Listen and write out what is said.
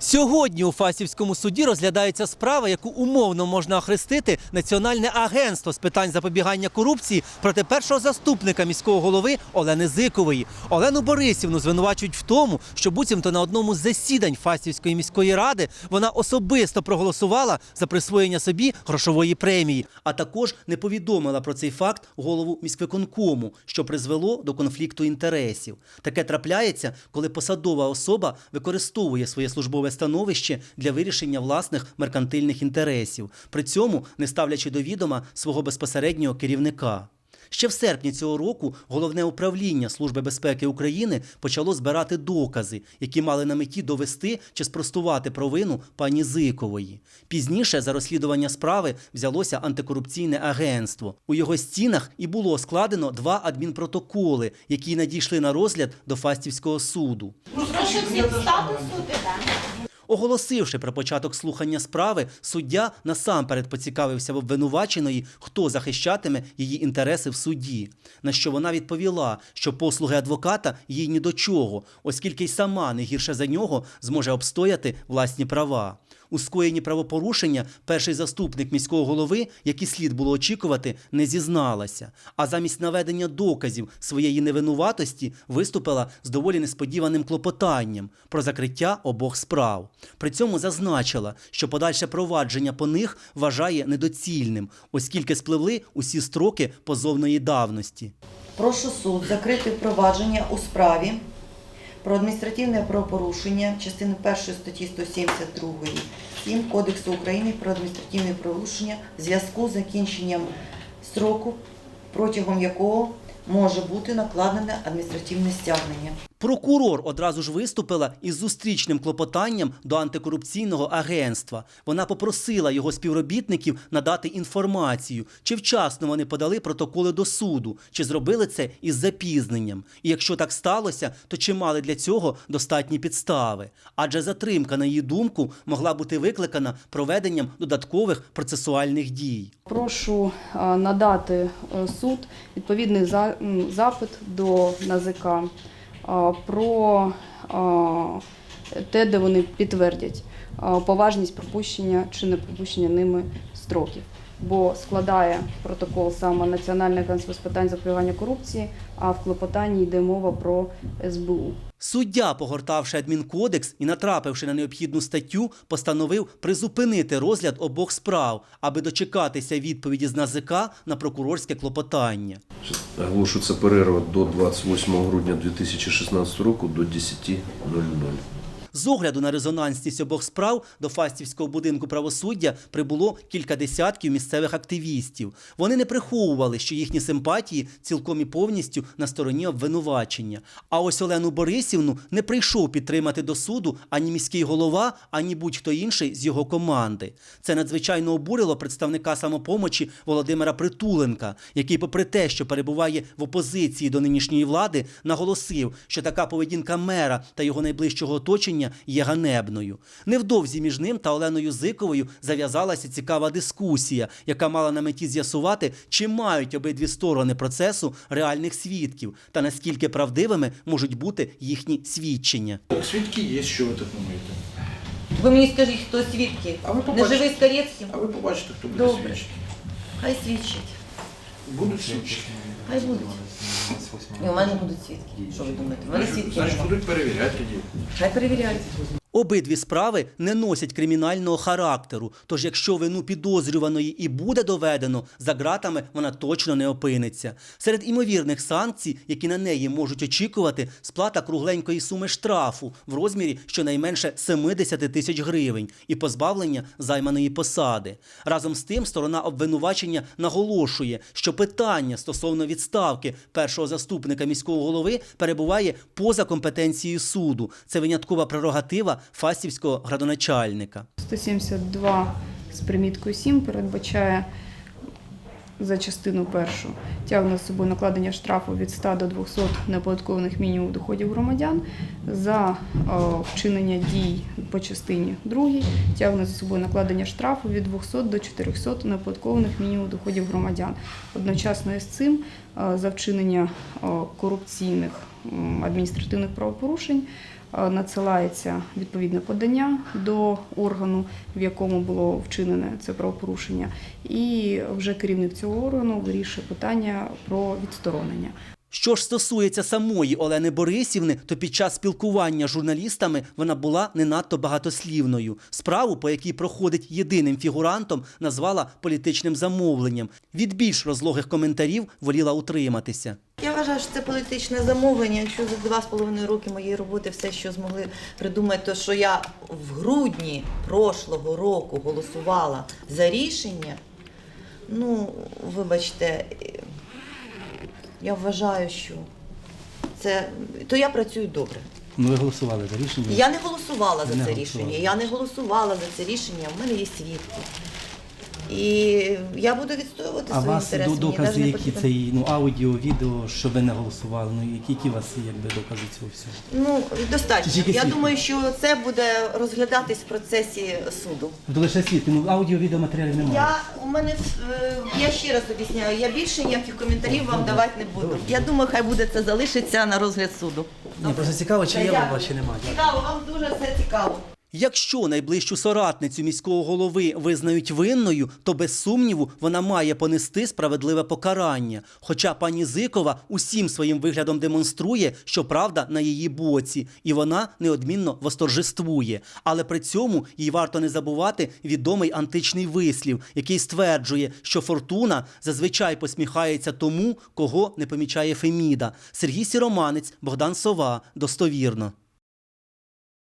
Сьогодні у Фастівському суді розглядається справа, яку умовно можна охрестити Національне агентство з питань запобігання корупції проти першого заступника міського голови Олени Зикової. Олену Борисівну звинувачують в тому, що буцімто на одному з засідань Фастівської міської ради вона особисто проголосувала за присвоєння собі грошової премії, а також не повідомила про цей факт голову міськвиконкому, що призвело до конфлікту інтересів. Таке трапляється, коли посадова особа використовує своє службове становище для вирішення власних меркантильних інтересів, при цьому не ставлячи до відома свого безпосереднього керівника. Ще в серпні цього року головне управління Служби безпеки України почало збирати докази, які мали на меті довести чи спростувати провину пані Зикової. Пізніше за розслідування справи взялося антикорупційне агентство. У його стінах і було складено два адмінпротоколи, які надійшли на розгляд до Фастівського суду. Всіх встати суди. Оголосивши про початок слухання справи, суддя насамперед поцікавився в обвинуваченої, хто захищатиме її інтереси в суді. На що вона відповіла, що послуги адвоката їй ні до чого, оскільки й сама не гірше за нього зможе обстояти власні права. У скоєнні правопорушення перший заступник міського голови, як слід було очікувати, не зізналася. А замість наведення доказів своєї невинуватості виступила з доволі несподіваним клопотанням про закриття обох справ. При цьому зазначила, що подальше провадження по них вважає недоцільним, оскільки спливли усі строки позовної давності. Прошу суд закрити провадження у справі про адміністративне правопорушення частини 1 статті 172 7 Кодексу України про адміністративне правопорушення в зв'язку з закінченням строку, протягом якого може бути накладене адміністративне стягнення. Прокурор одразу ж виступила із зустрічним клопотанням до антикорупційного агентства. Вона попросила його співробітників надати інформацію, чи вчасно вони подали протоколи до суду, чи зробили це із запізненням. І якщо так сталося, то чи мали для цього достатні підстави? Адже затримка, на її думку, могла бути викликана проведенням додаткових процесуальних дій. Прошу е, надати е, суд відповідний запит до НАЗК про те, де вони підтвердять поважність пропущення чи не пропущення ними строків. Бо складає протокол саме Національне агентство з питань запобігання корупції, а в клопотанні йде мова про СБУ. Суддя, погортавши адмінкодекс і натрапивши на необхідну статтю, постановив призупинити розгляд обох справ, аби дочекатися відповіді з НАЗК на прокурорське клопотання. Оголошується перерва до 28 грудня 2016 року до 10.00. З огляду на резонансність обох справ до Фастівського будинку правосуддя прибуло кілька десятків місцевих активістів. Вони не приховували, що їхні симпатії цілком і повністю на стороні обвинувачення. А ось Олену Борисівну не прийшов підтримати до суду ані міський голова, ані будь-хто інший з його команди. Це надзвичайно обурило представника самопомочі Володимира Притуленка, який, попри те, що перебуває в опозиції до нинішньої влади, наголосив, що така поведінка мера та його найближчого оточення є ганебною. Невдовзі між ним та Оленою Зиковою зав'язалася цікава дискусія, яка мала на меті з'ясувати, чи мають обидві сторони процесу реальних свідків та наскільки правдивими можуть бути їхні свідчення. Свідки є, що ви так думаєте? Ви мені скажіть, хто свідки? А ви Не побачите. живий з? А ви побачите, хто буде Добре. свідчити. Хай свідчить. Будуть свідчити. Хай будуть. І у мене будуть свідки. Що ви думаєте? У мене свідки Значить, будуть перевіряти тоді. Хай перевіряють. Обидві справи не носять кримінального характеру. Тож, якщо вину підозрюваної і буде доведено, за ґратами вона точно не опиниться. Серед імовірних санкцій, які на неї можуть очікувати, сплата кругленької суми штрафу в розмірі щонайменше 70 тисяч гривень і позбавлення займаної посади. Разом з тим, сторона обвинувачення наголошує, що питання стосовно відставки першого заступника міського голови перебуває поза компетенцією суду. Це виняткова прерогатива фастівського градоначальника. 172 з приміткою 7 передбачає за частину першу тягне за собою накладення штрафу від 100 до 200 неоподаткованих мінімум доходів громадян за е, вчинення дій по частині другій тягне за собою накладення штрафу від 200 до 400 неоподаткованих мінімум доходів громадян. Одночасно із цим е, за вчинення е, корупційних адміністративних правопорушень надсилається відповідне подання до органу, в якому було вчинене це правопорушення, і вже керівник цього органу вирішує питання про відсторонення. Що ж стосується самої Олени Борисівни, то під час спілкування з журналістами вона була не надто багатослівною. Справу, по якій проходить єдиним фігурантом, назвала політичним замовленням. Від більш розлогих коментарів воліла утриматися. Вважаю, що це політичне замовлення. Якщо за два з половиною роки моєї роботи все, що змогли придумати, то що я в грудні прошлого року голосувала за рішення, ну, вибачте, я вважаю, що це то я працюю добре. Ну, ви голосували за рішення. Я не голосувала Не за це голосувала. рішення. Я не голосувала за це рішення. У мене є свідки. І я буду відстоювати А свої вас інтереси. до Мені докази, навіть не які потрібно. це ну аудіо, відео, що ви не голосували. Ну які, які у вас якби докази цього всього? Ну, достатньо. Тільки Я свідки. думаю, що це буде розглядатись в процесі суду. Тобто лише свідки, ну аудіо, відео матеріалів немає. Я у мене е, я ще раз об'ясняю, я більше ніяких коментарів вам давати не буду. Я думаю, хай буде це залишиться на розгляд суду. Ні, просто цікаво, чи Та є у дякую. вас, чи немає. Цікаво, вам дуже все цікаво. Якщо найближчу соратницю міського голови визнають винною, то без сумніву вона має понести справедливе покарання. Хоча пані Зикова усім своїм виглядом демонструє, що правда на її боці, і вона неодмінно восторжествує. Але при цьому їй варто не забувати відомий античний вислів, який стверджує, що фортуна зазвичай посміхається тому, кого не помічає Феміда. Сергій Сіроманець, Богдан Сова, достовірно.